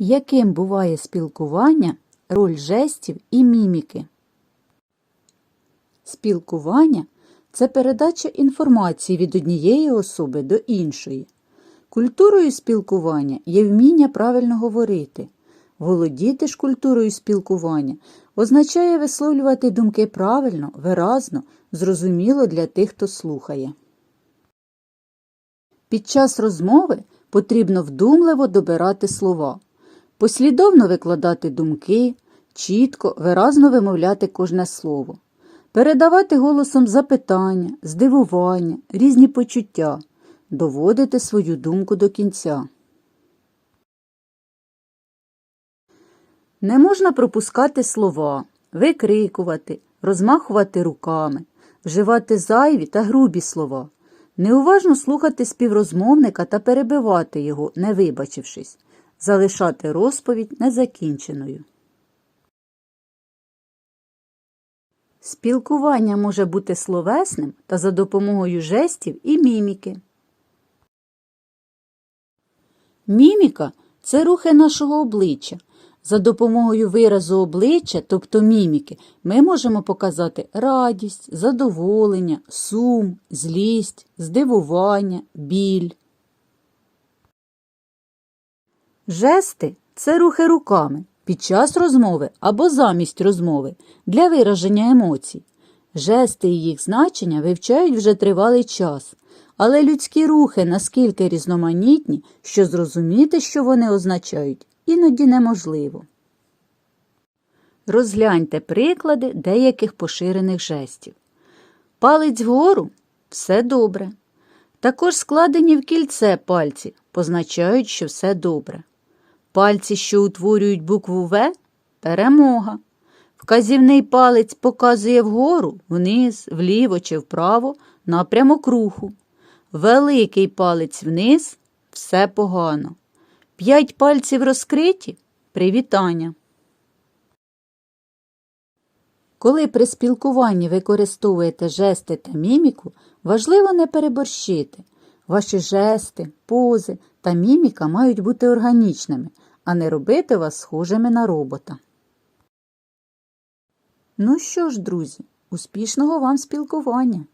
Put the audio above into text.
Яким буває спілкування, роль жестів і міміки? Спілкування це передача інформації від однієї особи до іншої. Культурою спілкування є вміння правильно говорити. Володіти ж культурою спілкування означає висловлювати думки правильно, виразно, зрозуміло для тих, хто слухає. Під час розмови потрібно вдумливо добирати слова, послідовно викладати думки, чітко, виразно вимовляти кожне слово, передавати голосом запитання, здивування, різні почуття, доводити свою думку до кінця. Не можна пропускати слова, викрикувати, розмахувати руками, вживати зайві та грубі слова, неуважно слухати співрозмовника та перебивати його, не вибачившись, залишати розповідь незакінченою. Спілкування може бути словесним та за допомогою жестів і міміки. Міміка це рухи нашого обличчя. За допомогою виразу обличчя, тобто міміки, ми можемо показати радість, задоволення, сум, злість, здивування, біль. Жести це рухи руками під час розмови або замість розмови для вираження емоцій. Жести і їх значення вивчають вже тривалий час, але людські рухи наскільки різноманітні, що зрозуміти, що вони означають, іноді неможливо. Розгляньте приклади деяких поширених жестів. Палець вгору все добре. Також складені в кільце пальці позначають, що все добре. Пальці, що утворюють букву В перемога. Вказівний палець показує вгору, вниз, вліво чи вправо напрямок руху. Великий палець вниз все погано. П'ять пальців розкриті привітання. Коли при спілкуванні використовуєте жести та міміку, важливо не переборщити. Ваші жести, пози та міміка мають бути органічними, а не робити вас схожими на робота. Ну що ж, друзі, успішного вам спілкування!